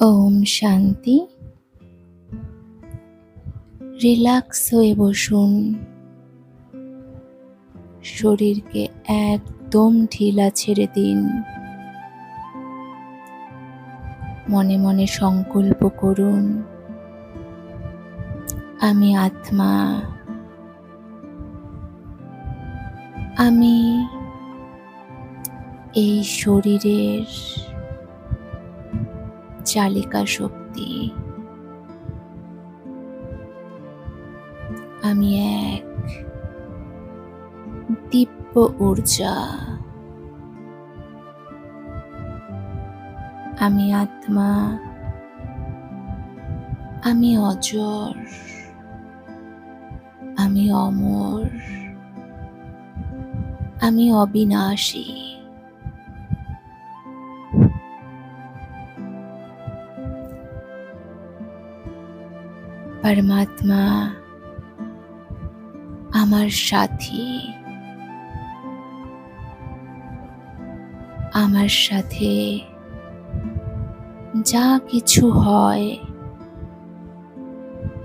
ওম শান্তি। রিল্যাক্স হয়ে বসুন। শরীরকে একদম ঢিলা ছেড়ে দিন। মনে মনে সংকল্প করুন, আমি আত্মা। আমি এই শরীরের চালিকা শক্তি। আমি এক দিব্য ঊর্জা। আমি আত্মা। আমি অজর। আমি অমর। আমি অবিনাশী। পরমাত্মা, আমার সাথী। আমার সাথে যা কিছু হয়,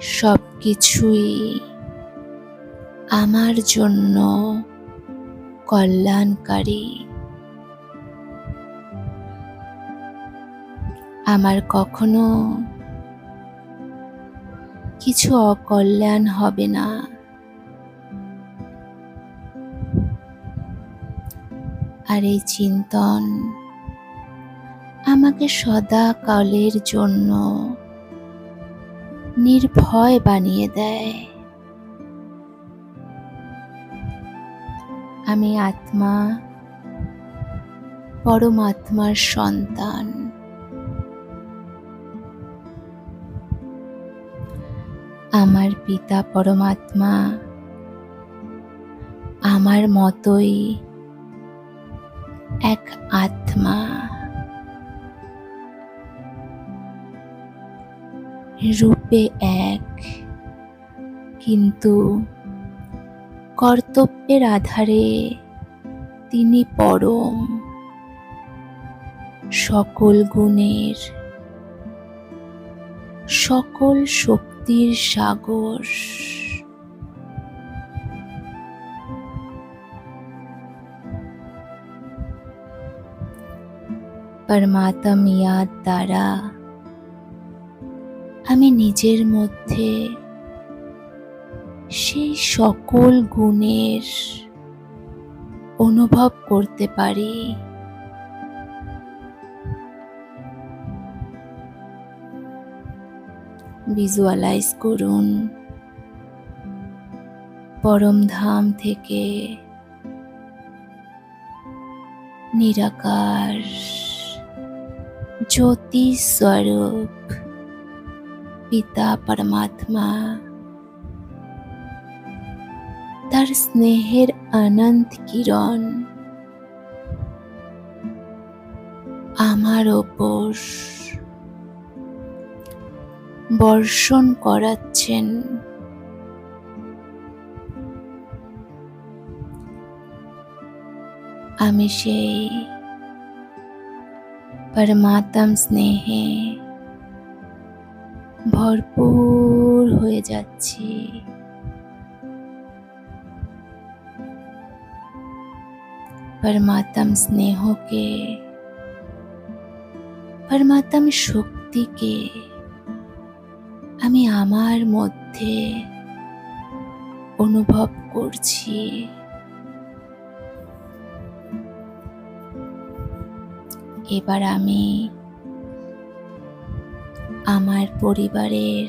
সব কিছুই আমার জন্য কল্যাণকারী। আমার কখনো কিছু অকল্যাণ হবে না। আর এই চিন্তন আমাকে সদা কালের জন্য নির্ভয় বানিয়ে দেয়। আমি আত্মা, পরমাত্মার সন্তান। আমার পিতা পরমাত্মা, আমার মতোই এক আত্মা। রূপে এক, কিন্তু কর্তব্যের আধারে তিনি পরম। সকল গুণের সকল শক্তির সাগর। পরমাত্ম ইয়াদ দ্বারা আমি নিজের মধ্যে সেই সকল গুণের অনুভব করতে পারি। ভিজুয়ালাইজ করুন। পরম ধাম থেকে নিরাকার জ্যোতি স্বরূপ পিতা পরমাত্মা তার স্নেহের অনন্ত কিরণ আমার ওপর বর্ষণ করাচ্ছেন। আমি সেই পরমাত্ম স্নেহে ভরপুর হয়ে যাচ্ছি। পরমাত্ম স্নেহকে পরমাত্ম শক্তিকে আমি আমার মধ্যে অনুভব করছি। এবার আমি আমার পরিবারের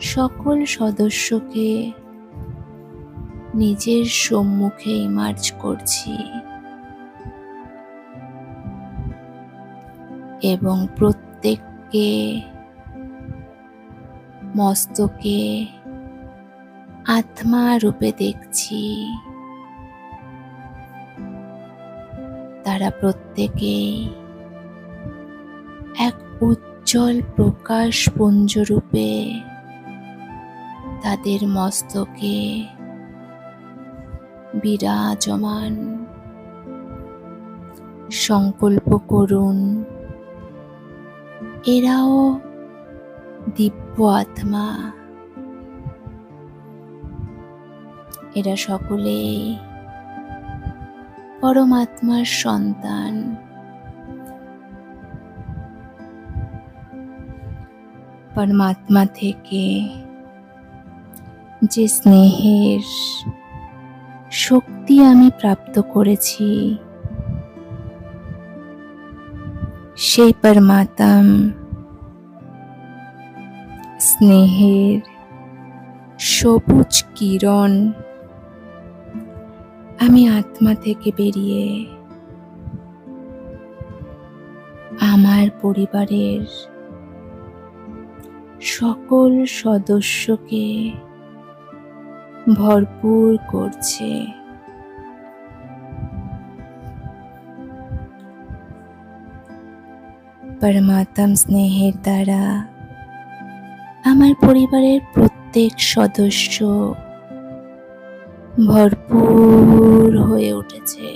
সকল সদস্যকে নিজের সম্মুখে ইমার্জ করছি। এবং প্রত্যেককে মস্তকে আত্মা রূপে দেখছি। তারা প্রত্যেকেই এক উজ্জ্বল প্রকাশ পুঞ্জরূপে তাদের মস্তকে বিরাজমান। সংকল্প করুন। এরাও দিব্য আত্মা এরা সকলেই পরমাত্মার সন্তান। পরমাত্মা থেকে যে স্নেহের শক্তি আমি প্রাপ্ত করেছি, সেই পরমাত্ম স্নেহের সবুজ কিরণ। আমি আত্মা থেকে বেরিয়ে আমার পরিবারের সকল সদস্যকে ভরপুর করছে। পরমাত্ম স্নেহের দ্বারা আমার পরিবারের প্রত্যেক সদস্য ভরপুর হয়ে উঠেছে।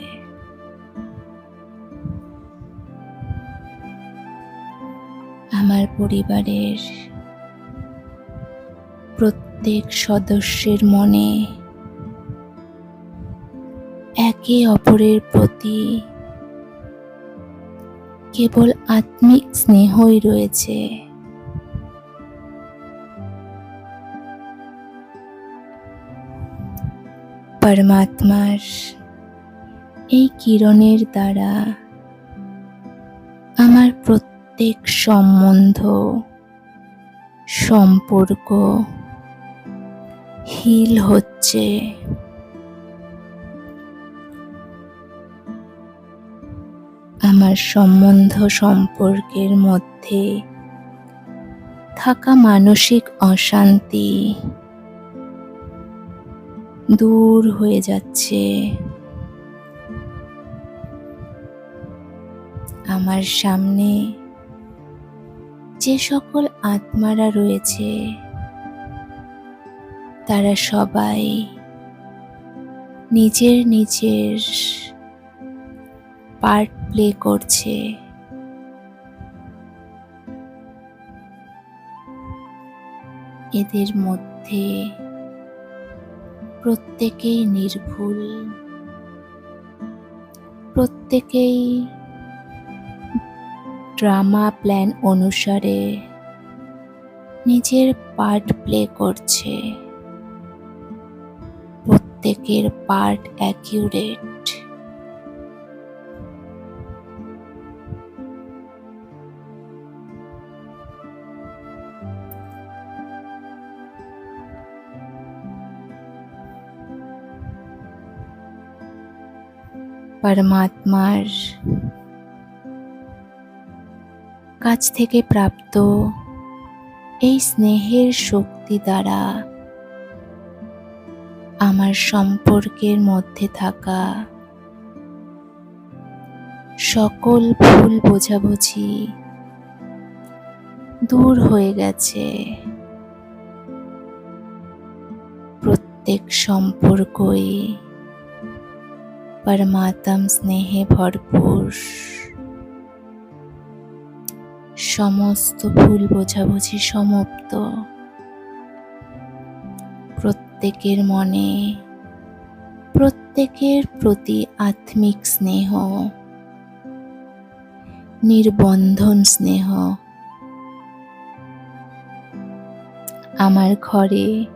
আমার পরিবারের প্রত্যেক সদস্যের মনে একে অপরের প্রতি কেবল আত্মিক স্নেহই রয়েছে। পরমাত্মার এই কিরণের দ্বারা আমার প্রত্যেক সম্বন্ধ, সম্পর্ক হিল হচ্ছে। আমার সম্বন্ধ সম্পর্কের মধ্যে থাকা মানসিক অশান্তি দূর হয়ে যাচ্ছে। আমার সামনে যে সকল আত্মারা রয়েছে, তারা সবাই নিজের নিজের পার্ট প্লে করছে। এদের মধ্যে প্রত্যেকেই নির্ভুল। প্রত্যেকেই ড্রামা প্ল্যান অনুসারে নিজের পার্ট প্লে করছে। প্রত্যেকের পার্ট অ্যাকিউরেট। পরমাত্মার কাছ থেকে প্রাপ্ত এই স্নেহের শক্তি দ্বারা আমার সম্পর্কের মধ্যে থাকা সকল ভুল বোঝাবুঝি দূর হয়ে গেছে। প্রত্যেক সম্পর্কই পরমাত্ম স্নেহে ভরপুর। সমস্ত ভুল বোঝাবুঝি সমাপ্ত। প্রত্যেকের মনে, প্রত্যেকের প্রতি আত্মিক স্নেহ। নির্বন্ধন স্নেহ। আমার ঘরে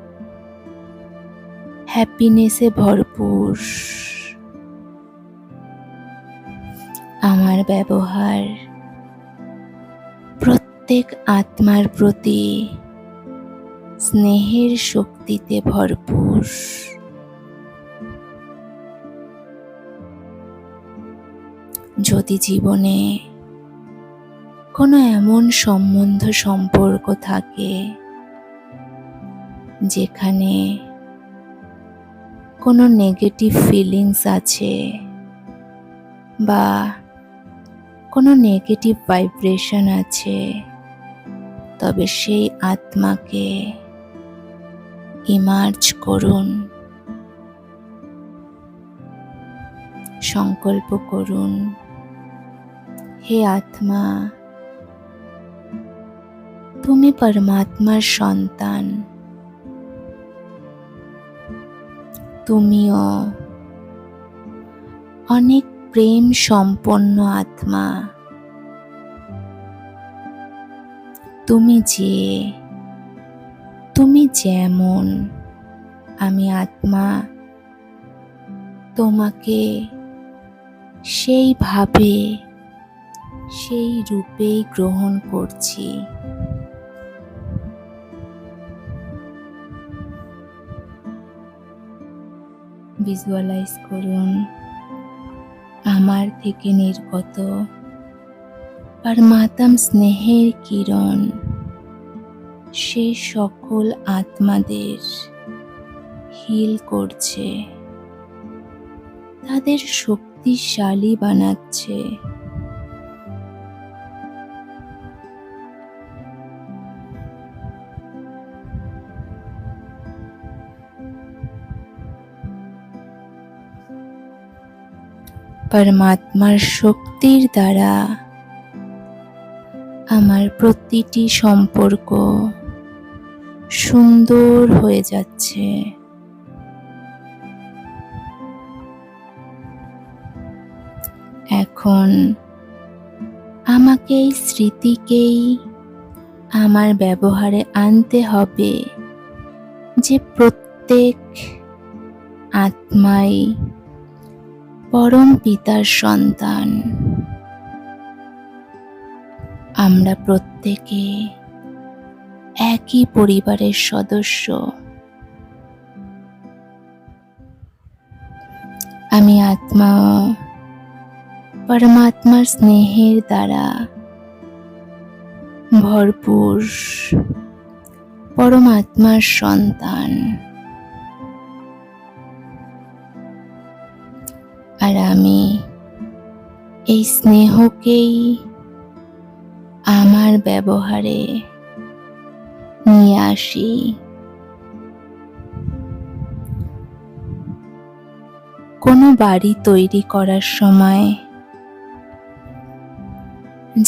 হ্যাপিনেসে ভরপুর। আমার ব্যবহার। প্রত্যেক আত্মার প্রতি স্নেহের শক্তিতে ভরপুর। যদি জীবনে কোনো এমন সম্বন্ধ সম্পর্ক থাকে, যেখানে কোনো নেগেটিভ ফিলিংস আছে বা কোনো নেগেটিভ ভাইব্রেশন আছে, তবে সেই আত্মাকে ইমার্জ করুন, সংকল্প করুন, হে আত্মা, তুমি পরমাত্মার সন্তান, তুমিও অনেক প্রেম সম্পন্ন আত্মা। তুমি যে, তুমি যেমন, আমি আত্মা। তোমাকে সেইভাবে, সেই রূপেই গ্রহণ করছি। ভিজুয়ালাইজ করুন। আমার থেকে নির্গত। আর মাতাম স্নেহের কিরণ, সে সকল আত্মাদের হিল করছে। তাদের শক্তিশালী বানাচ্ছে। পরমাত্মার শক্তির দ্বারা আমার প্রতিটি সম্পর্ক সুন্দর হয়ে যাচ্ছে। এখন আমাকে এই স্মৃতিকেই আমার ব্যবহারে আনতে হবে যে প্রত্যেক আত্মাই পরম পিতার সন্তান। আমরা প্রত্যেকে একই পরিবারের সদস্য। আমি আত্মা, পরমাত্মার স্নেহের দ্বারা ভরপুর পরমাত্মার সন্তান। আর আমি এই স্নেহকেই আমার ব্যবহারে নিয়ে আসি। কোনো বাড়ি তৈরি করার সময়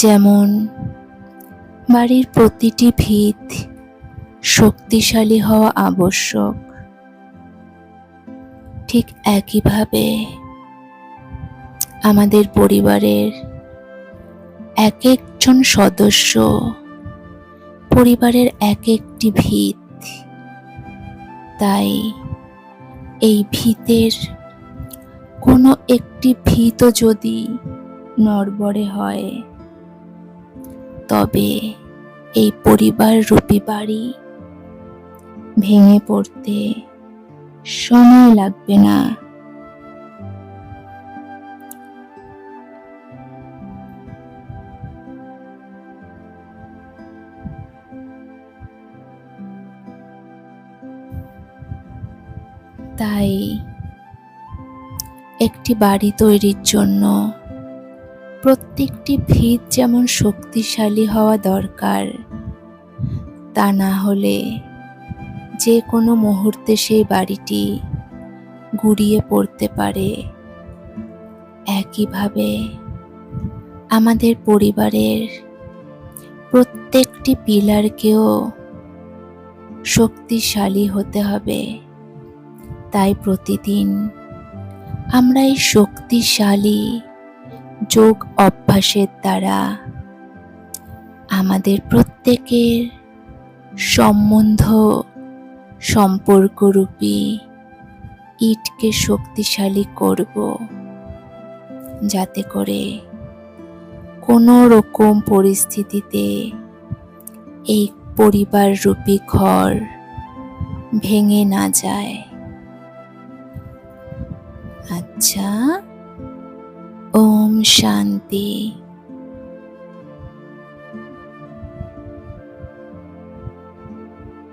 যেমন বাড়ির প্রতিটি ভিত শক্তিশালী হওয়া আবশ্যক, ঠিক একইভাবে আমাদের পরিবারের এক একজন সদস্য, পরিবারের এক একটি ভিত। তাই এই ভিতের কোনো একটি ভিত যদি নড়বড়ে হয়, তবে এই পরিবার রূপী বাড়ি ভেঙে পড়তে সময় লাগবে না। তাই একটি বাড়ি তৈরির জন্য প্রত্যেকটি ভিত যেমন শক্তিশালী হওয়া দরকার, তা না হলে যে কোনো মুহূর্তে সেই বাড়িটি গুড়িয়ে পড়তে পারে। একইভাবে আমাদের পরিবারের প্রত্যেকটি পিলারকেও শক্তিশালী হতে হবে। তাই প্রতিদিন আমরা এই শক্তিশালী যোগ অভ্যাসের দ্বারা আমাদের প্রত্যেকের সম্বন্ধ সম্পর্করূপী ইটকে শক্তিশালী করব। যাতে করে কোনো রকম পরিস্থিতিতে এই পরিবার রূপী ঘর ভেঙে না যায়। আচ্ছা ওম শান্তি